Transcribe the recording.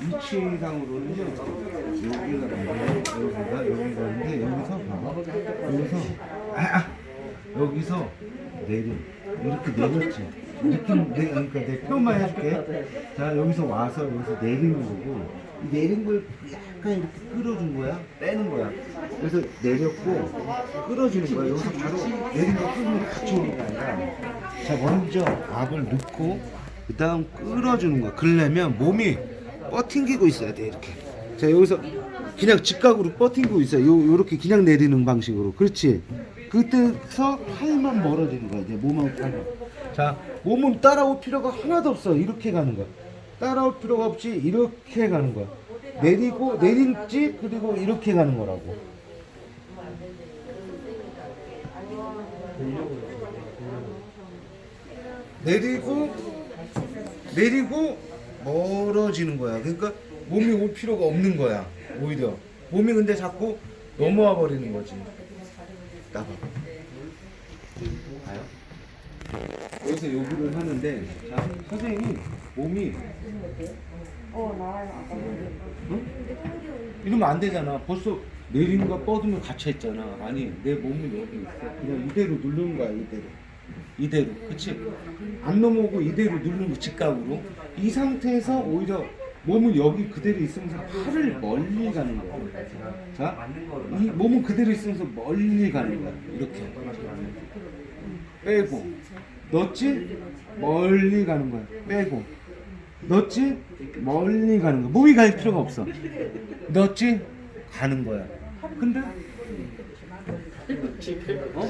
위치상으로는요 여기가 여기가 여기가 있는데 여기서 봐봐 여기서 아, 아, 여기서 내려 이렇게 내렸지 이렇게 내 그러니까 내 표현만 해줄게 자 여기서 와서 여기서 내리는 거고 이 내린 걸 약간 이렇게 끌어준 거야 빼는 거야 그래서 내렸고 끌어주는 거야 여기서 바로 내린 거 끌면 같이 오는 게 아니라 자 먼저 압을 넣고 그 다음 끌어주는 거야 그러려면 몸이 뻗팅기고 있어야 돼 이렇게. 자 여기서 그냥 직각으로 뻗팅기고 있어요. 요, 요렇게 그냥 내리는 방식으로. 그렇지? 그때서 팔만 멀어지는 거야 이제 몸하고 팔만. 자 몸은 따라올 필요가 하나도 없어. 이렇게 가는 거야. 따라올 필요가 없이 이렇게 가는 거야. 내리고 내린지 그리고 이렇게 가는 거라고. 내리고 내리고 멀어지는 거야. 그러니까 몸이 올 필요가 없는 거야. 오히려 몸이 근데 자꾸 넘어와 버리는 거지. 나봐. 봐요. 여기서 요구를 하는데 자 선생님이 몸이 응? 이러면 안 되잖아. 벌써 내림과 뻗으면 갇혀 있잖아. 아니 내 몸이 여기 있어. 그냥 이대로 누르는 거야 이대로. 이대로, 그치? 안 넘어오고 이대로 누르는 거 직각으로. 이 상태에서 오히려 몸은 여기 그대로 있으면서 팔을 멀리 가는 거야. 자, 이 몸은 그대로 있으면서 멀리 가는 거야. 이렇게. 빼고. 넣었지? 멀리 가는 거야. 빼고. 넣었지? 멀리 가는 거야. 몸이 갈 필요가 없어. 넣었지? 가는 거야. 근데 어?